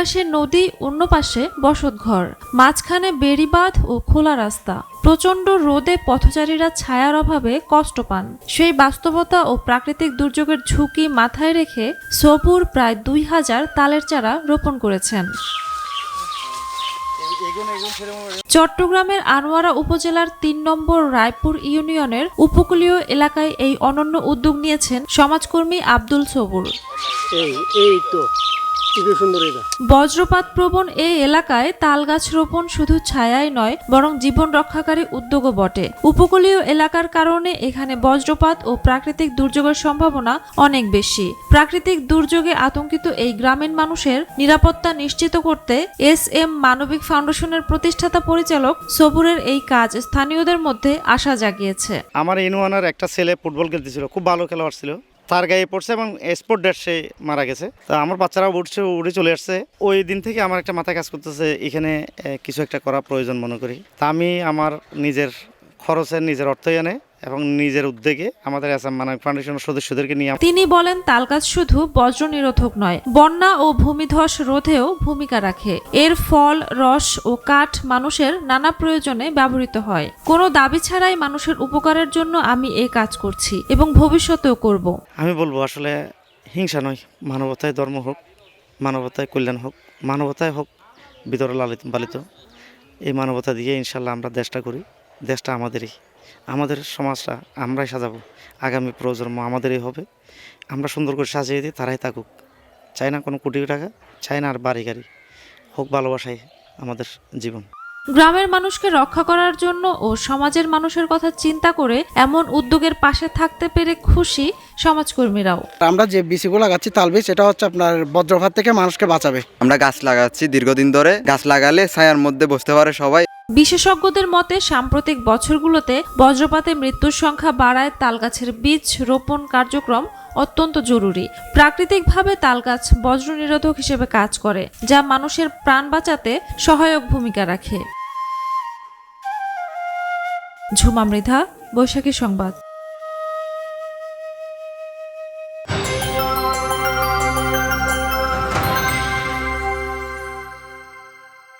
একপাশে নদী, অন্য পাশে বসতঘর, মাঝখানে বেড়িবাঁধ ও খোলা রাস্তা। প্রচণ্ড রোদে পথচারীরা ছায়ার অভাবে কষ্ট পান। সেই বাস্তবতা ও প্রাকৃতিক দুর্যোগের ঝুঁকি মাথায় রেখে সবুর প্রায় দুই হাজার তালের চারা রোপণ করেছেন। চট্টগ্রামের আনোয়ারা উপজেলার তিন নম্বর রায়পুর ইউনিয়নের উপকূলীয় এলাকায় এই অনন্য উদ্যোগ নিয়েছেন সমাজকর্মী আব্দুল সবুর। বজ্রপাত প্রবণ এই এলাকায় তাল গাছ রোপণ শুধু ছায়াই নয় বরং জীবন রক্ষাকারী উদ্যোগও বটে। উপকূলীয় এলাকার কারণে এখানে বজ্রপাত ও প্রাকৃতিক দুর্যোগের সম্ভাবনা অনেক বেশি। প্রাকৃতিক দুর্যোগে আতঙ্কিত এই গ্রামীণ মানুষের নিরাপত্তা নিশ্চিত করতে এস এম মানবিক ফাউন্ডেশনের প্রতিষ্ঠাতা পরিচালক সবুরের এই কাজ স্থানীয়দের মধ্যে আশা জাগিয়েছে। আমার ইনুয়ানার একটা ছেলে ফুটবল খেলতেছিল খুব ভালো খেলোয়াড় ছিল। তার গায়ে পড়ছে এবং স্পোর্ট ডেট সে মারা গেছে। তো আমার বাচ্চারাও উঠছে, উঠে চলে আসছে। ওই দিন থেকে আমার একটা মাথায় কাজ করতেছে, এখানে কিছু একটা করা প্রয়োজন মনে করি। তা আমি আমার নিজের খরচের, নিজের অর্থ এনে এবং নিজের উদ্যোগে আমাদের অ্যাসাম মানবিক ফাউন্ডেশনের সদস্যদেরকে নিয়ে তিনি বলেন তালগাছ শুধু বজ্র নিরোধক নয় বন্যা ও ভূমিধস রোধেও ভূমিকা রাখে। এর ফল রস ও কাঠ মানুষের নানা প্রয়োজনে ব্যবহৃত হয়। কোনো দাবি ছাড়াই মানুষের উপকারের জন্য আমি এই কাজ করছি এবং ভবিষ্যতেও করব। আমি বলব আসলে হিংসা নয় মানবতায় ধর্ম হোক মানবতায় কল্যাণ হোক মানবতায় হোক ভিতরে লালিত পালিত এই মানবতা দিয়ে ইনশাল্লাহ আমরা দেশটা করি দেশটা আমাদেরই। আমাদের সমাজটা আমরাই সাজাবো। আগামী প্রজন্ম আমাদেরই হবে। আমরা সুন্দর করে সাজিয়ে দিই তারাই থাকুক। চাই না কোনো কোটি টাকা চাই না আর বাড়ি গাড়ি। হোক ভালোবাসাই আমাদের জীবন। গ্রামের মানুষকে রক্ষা করার জন্য ও সমাজের মানুষের কথা চিন্তা করে এমন উদ্যোগের পাশে থাকতে পেরে খুশি সমাজকর্মীরাও। আমরা যে বীজগুলো লাগাচ্ছি তাল সেটা হচ্ছে আপনার বজ্রপাত থেকে মানুষকে বাঁচাবে। আমরা গাছ লাগাচ্ছি দীর্ঘদিন ধরে। গাছ লাগালে ছায়ার মধ্যে বসতে পারে সবাই। বিশেষজ্ঞদের মতে, সাম্প্রতিক বছরগুলোতে বজ্রপাতে মৃত্যুর সংখ্যা বাড়ায় তালগাছের বীজ রোপণ কার্যক্রম অত্যন্ত জরুরি। প্রাকৃতিকভাবে তালগাছ বজ্র নিরোধক হিসেবে কাজ করে, যা মানুষের প্রাণ বাঁচাতে সহায়ক ভূমিকা রাখে। ঝুমা মৃধা, বৈশাখী সংবাদ।